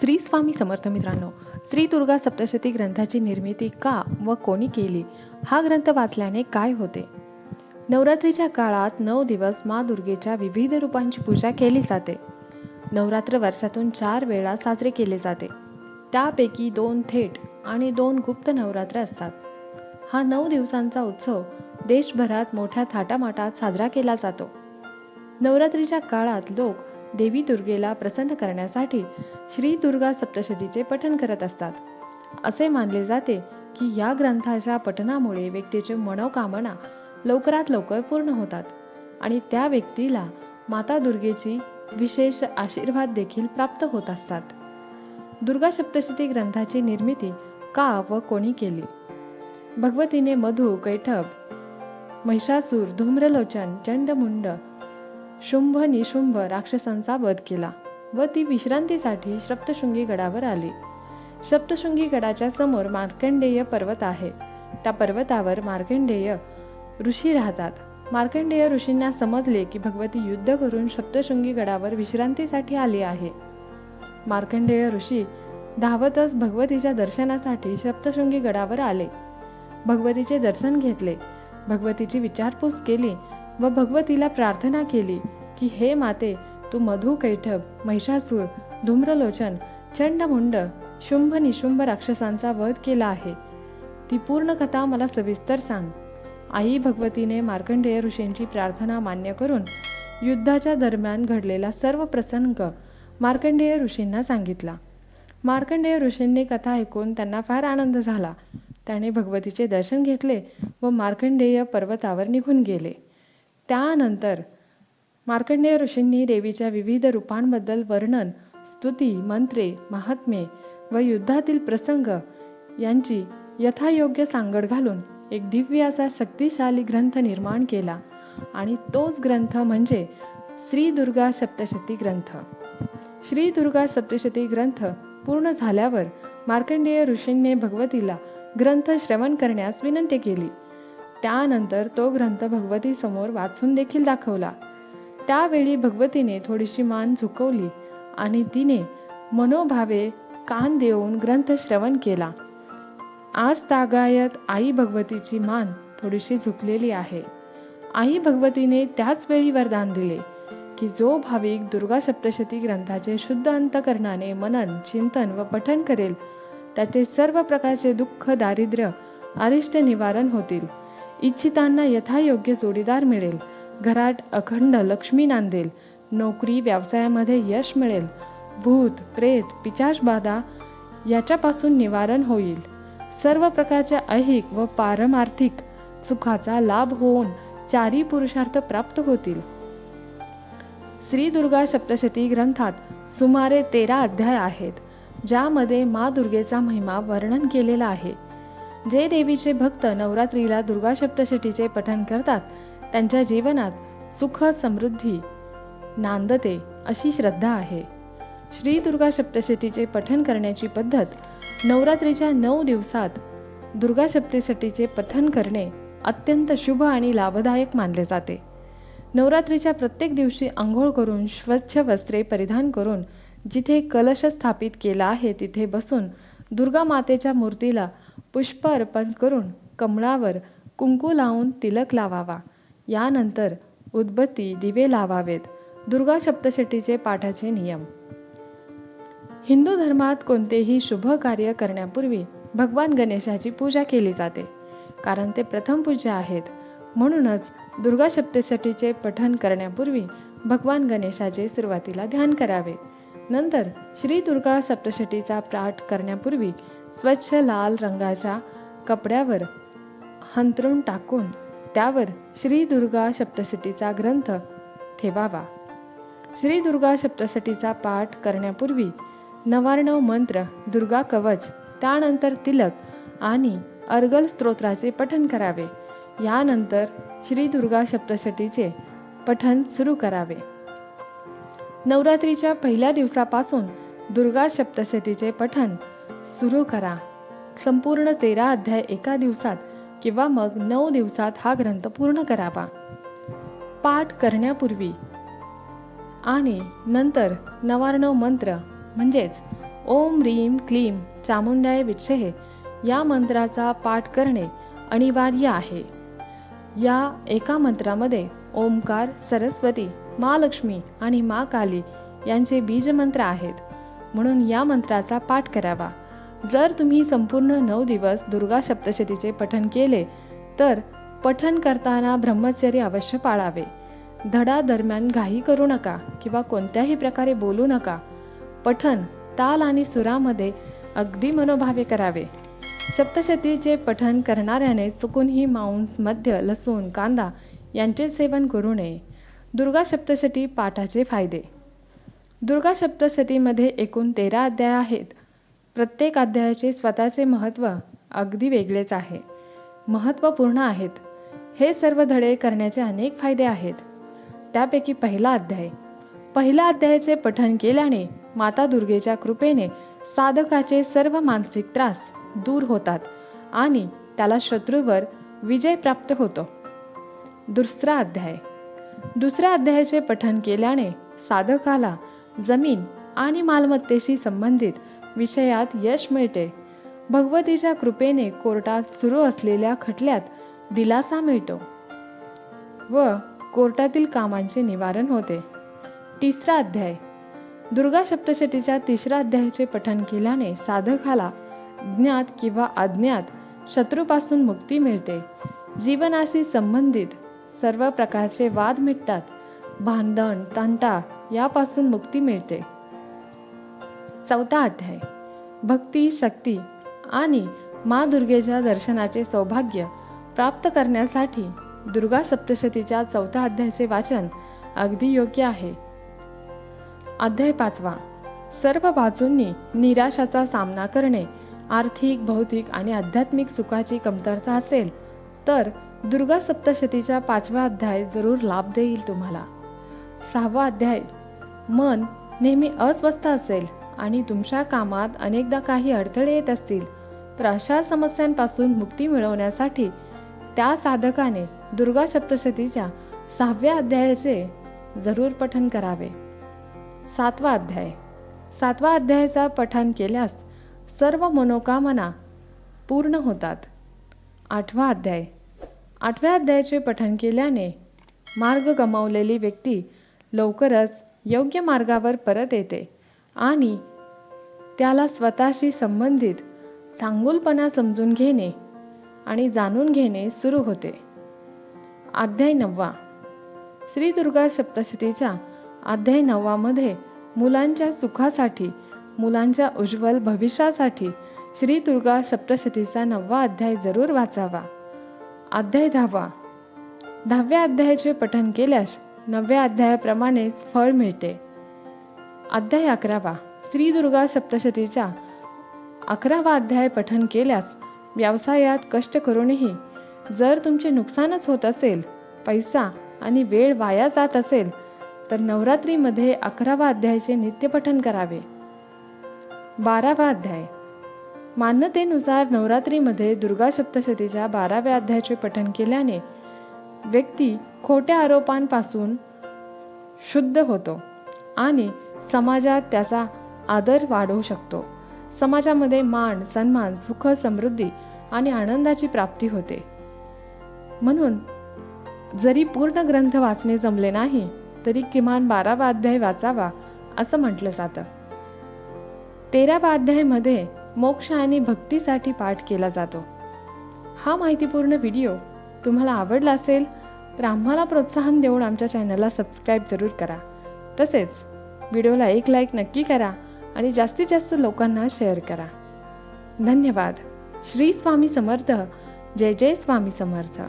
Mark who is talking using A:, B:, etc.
A: श्री स्वामी समर्थ मित्रांनो श्री दुर्गा सप्तशती ग्रंथाची निर्मिती का व कोणी केली? हा ग्रंथ वाचल्याने काय होते? नवरात्रीच्या काळात नऊ दिवस मा दुर्गेच्या विविध रूपांची पूजा केली जाते. नवरात्र वर्षातून चार वेळा साजरे केले जाते. त्यापैकी दोन थेट आणि दोन गुप्त नवरात्र असतात. हा नऊ दिवसांचा उत्सव देशभरात मोठ्या थाटामाटात साजरा केला जातो. नवरात्रीच्या काळात लोक देवी दुर्गेला प्रसन्न करण्यासाठी श्री दुर्गा सप्तशतीचे पठन करत असतात. असे मानले जाते की या ग्रंथाच्या पठनामुळे व्यक्तीची मनोकामना लवकरात लवकर पूर्ण होतात आणि त्या व्यक्तीला माता दुर्गेची विशेष आशीर्वाद देखील प्राप्त होत असतात. दुर्गा सप्तशती ग्रंथाची निर्मिती का व कोणी केली? भगवतीने मधु कैठब महिषासूर धूम्रलोचन चंडमुंड शुंभ निशुंभ राक्षसांचा वध केला व ती विश्रांतीसाठी सप्तशृंगी गडावर आली. सप्तशृंगी गडाच्या समोर मार्कंडेय पर्वत आहे. त्या पर्वतावर मार्कंडेय ऋषी राहतात. मार्कंडेय ऋषींना समजले की भगवती युद्ध करून सप्तशृंगी गडावर विश्रांतीसाठी आली आहे. मार्कंडेय ऋषी धावतच भगवतीच्या दर्शनासाठी सप्तशृंगी गडावर आले. भगवतीचे दर्शन घेतले. भगवतीची विचारपूस केली व भगवतीला प्रार्थना केली की हे माते तू मधु कैठब महिषासूर धूम्रलोचन चंडमुंड शुंभ निशुंभ राक्षसांचा वध केला आहे. ती पूर्ण कथा मला सविस्तर सांग. आई भगवतीने मार्कंडेय ऋषींची प्रार्थना मान्य करून युद्धाच्या दरम्यान घडलेला सर्व प्रसंग मार्कंडेय ऋषींना सांगितला. मार्कंडेय ऋषींनी कथा ऐकून त्यांना फार आनंद झाला. त्याने भगवतीचे दर्शन घेतले व मार्कंडेय पर्वतावर निघून गेले. त्यानंतर मार्कंडेय ऋषींनी देवीच्या विविध रूपांबद्दल वर्णन स्तुती मंत्रे महात्मे व युद्धातील प्रसंग यांची यथायोग्य सांगड घालून एक दिव्य असा शक्तिशाली ग्रंथ निर्माण केला आणि तोच ग्रंथ म्हणजे श्री दुर्गा सप्तशती ग्रंथ. श्री दुर्गा सप्तशती ग्रंथ पूर्ण झाल्यावर मार्कंडेय ऋषींनी भगवतीला ग्रंथ श्रवण करण्यास विनंती केली. त्यानंतर तो ग्रंथ भगवती समोर वाचून देखील दाखवला. त्यावेळी भगवतीने थोडीशी मान झुकवली आणि तिने मनोभावे कान देऊन ग्रंथ श्रवण केला. आज तागायत आई भगवतीची मान थोडीशी झुकलेली आहे. आई भगवतीने त्याच वेळी वरदान दिले की जो भाविक दुर्गा सप्तशती ग्रंथाचे शुद्ध अंतकरणाने मनन चिंतन व पठन करेल त्याचे सर्व प्रकारचे दुःख दारिद्र्य अरिष्ट निवारण होतील. इच्छितांना यथायोग्य जोडीदार मिळेल. घरात अखंड लक्ष्मी नांदेल. नोकरी व्यवसायामध्ये यश मिळेल. भूत प्रेत पिचाश बाधा याच्यापासून निवारण होईल. सर्व प्रकारच्या ऐहिक व पारमार्थिक सुखाचा लाभ होऊन चारी पुरुषार्थ प्राप्त होतील. श्री दुर्गा सप्तशती ग्रंथात सुमारे तेरा अध्याय आहेत ज्यामध्ये मा दुर्गेचा महिमा वर्णन केलेला आहे. जे देवीचे भक्त नवरात्रीला दुर्गा सप्तशतीचे पठण करतात. त्यांच्या जीवनात सुख समृद्धी नांदते अशी श्रद्धा आहे. श्री दुर्गा सप्तशतीचे पठण करण्याची पद्धत नवरात्रीच्या नऊ दिवसात दुर्गा सप्तशतीचे पठण करणे अत्यंत शुभ आणि लाभदायक मानले जाते. नवरात्रीच्या प्रत्येक दिवशी आंघोळ करून स्वच्छ वस्त्रे परिधान करून जिथे कलश स्थापित केला आहे तिथे बसून दुर्गा मातेच्या मूर्तीला पुष्प अर्पण करून कमळावर कुंकू लावून तिलक लावावा. यानंतर उदबत्ती दिवे लावावेत. दुर्गा सप्तशतीचे पाठाचे नियम. हिंदू धर्मात कोणतेही शुभ कार्य करण्यापूर्वी भगवान गणेशाची पूजा केली जाते. कारण ते प्रथम पूजा आहेत. म्हणूनच दुर्गा सप्तशतीचे पठण करण्यापूर्वी भगवान गणेशाचे सुरुवातीला ध्यान करावे. नंतर श्री दुर्गा सप्तशतीचा पाठ करण्यापूर्वी स्वच्छ लाल रंगाच्या कपड्यावर हंतरून टाकून त्यावर श्री दुर्गा सप्तशतीचा ग्रंथ ठेवावा. श्री दुर्गा सप्तशतीचा पाठ करण्यापूर्वी नवार्णव मंत्र दुर्गा कवच त्यानंतर तिलक आणि अर्गल स्तोत्राचे पठण करावे. यानंतर श्री दुर्गा सप्तशतीचे पठण सुरू करावे. नवरात्रीच्या पहिल्या दिवसापासून दुर्गा सप्तशतीचे पठण सुरू करा. संपूर्ण तेरा अध्याय एका दिवसात किंवा मग नऊ दिवसात हा ग्रंथ पूर्ण करावा. पाठ करण्यापूर्वी. आणि नंतर नवार्णव मंत्र म्हणजेच ओम रीम क्लीम चामुंडाय विच्छे या मंत्राचा पाठ करणे अनिवार्य आहे. या एका मंत्रामध्ये ओमकार सरस्वती महालक्ष्मी आणि मा काली यांचे बीजमंत्र आहेत. म्हणून या मंत्राचा पाठ करावा. जर तुम्ही संपूर्ण नऊ दिवस दुर्गा सप्तशतीचे पठन केले तर पठन करताना ब्रह्मचर्य अवश्य पाळावे. धडा दरम्यान घाई करू नका किंवा कोणत्याही प्रकारे बोलू नका. पठन ताल आणि सुरामध्ये अगदी मनोभावे करावे. सप्तशतीचे पठन करणाऱ्याने चुकूनही मांस मध्य लसूण कांदा यांचे सेवन करू नये. दुर्गा सप्तशती पाठाचे फायदे. दुर्गा सप्तशतीमध्ये एकूण तेरा अध्याय आहेत. प्रत्येक अध्यायाचे स्वतःचे महत्त्व अगदी वेगळेच आहे. महत्त्वपूर्ण आहेत. हे सर्व धडे करण्याचे अनेक फायदे आहेत. त्यापैकी पहिला अध्याय. पहिल्या अध्यायाचे पठन केल्याने माता दुर्गेच्या कृपेने साधकाचे सर्व मानसिक त्रास दूर होतात आणि त्याला शत्रूवर विजय प्राप्त होतो. दुसरा अध्याय. दुसऱ्या अध्यायाचे पठन केल्याने साधकाला जमीन आणि मालमत्तेशी संबंधित विषयात यश मिळते. भगवतीच्या कृपेने कोर्टात सुरू असलेल्या खटल्यात दिलासा मिळतो व कोर्टातील कामांचे निवारण होते. तिसरा अध्याय. दुर्गा सप्तशतीच्या तिसऱ्या अध्यायाचे पठन केल्याने साधकाला ज्ञात किंवा अज्ञात शत्रूपासून मुक्ती मिळते. जीवनाशी संबंधित सर्व प्रकारचे वाद मिटतात. भांडण तंटा यापासून मुक्ती मिळते. चौथा अध्याय. भक्ती शक्ती आणि मा दुर्गेच्या दर्शनाचे सौभाग्य प्राप्त करण्यासाठी दुर्गा सप्तशतीच्या चौथ्या अध्यायाचे वाचन अगदी योग्य आहे. अध्याय पाचवा. सर्व बाजूंनी निराशाचा सामना करणे आर्थिक भौतिक आणि आध्यात्मिक सुखाची कमतरता असेल तर दुर्गा सप्तशतीचा पाचवा अध्याय जरूर लाभ देईल तुम्हाला. सहावा अध्याय. मन नेहमी अस्वस्थ असेल आणि तुमच्या कामात अनेकदा काही अडथळे येत असतील तर अशा समस्यांपासून मुक्ती मिळवण्यासाठी त्या साधकाने दुर्गा सप्तशतीच्या सहाव्या अध्यायाचे जरूर पठन करावे. सातवा अध्याय. सातवा अध्यायाचा पठन केल्यास सर्व मनोकामना पूर्ण होतात. आठवा अध्याय. आठव्या अध्यायाचे पठन केल्याने मार्ग गमावलेली व्यक्ती लवकरच योग्य मार्गावर परत येते. आणि त्याला स्वतःशी संबंधित चांगुलपणा समजून घेणे आणि जाणून घेणे सुरू होते. अध्याय नववा. श्री दुर्गा सप्तशतीच्या अध्याय नववामध्ये मुलांच्या सुखासाठी मुलांच्या उज्ज्वल भविष्यासाठी श्री दुर्गा सप्तशतीचा नववा अध्याय जरूर वाचावा. अध्याय दहावा. दहाव्या अध्यायाचे पठन केल्यास नवव्या अध्यायाप्रमाणेच फळ मिळते. अध्याय अकरावा. श्री दुर्गा सप्तशतीचा अकरावा अध्याय पठन केल्यास व्यवसायात कष्ट करूनही जर तुमचे नुकसानच होत असेल पैसा आणि वेळ वाया जात असेल तर नवरात्रीमध्ये अकरावा अध्यायाचे नित्यपठन करावे. बारावा अध्याय. मान्यतेनुसार नवरात्रीमध्ये दुर्गा सप्तशतीच्या बाराव्या अध्यायाचे पठन केल्याने व्यक्ती खोट्या आरोपांपासून शुद्ध होतो आणि समाजात त्याचा आदर वाढवू शकतो. समाजामध्ये मान सन्मान सुख समृद्धी आणि आनंदाची प्राप्ती होते. म्हणून जरी पूर्ण ग्रंथ वाचणे जमले नाही तरी किमान बारावा अध्याय वाचावा असं म्हटलं जातं. तेरावा अध्यायमध्ये मोक्ष आणि भक्तीसाठी पाठ केला जातो. हा माहितीपूर्ण व्हिडिओ तुम्हाला आवडला असेल तर आम्हाला प्रोत्साहन देऊन आमच्या चॅनलला सबस्क्राईब जरूर करा. तसेच व्हिडिओला एक लाईक नक्की करा आणि जास्तीत जास्त लोकांना शेअर करा. धन्यवाद. श्री स्वामी समर्थ. जय जय स्वामी समर्थ.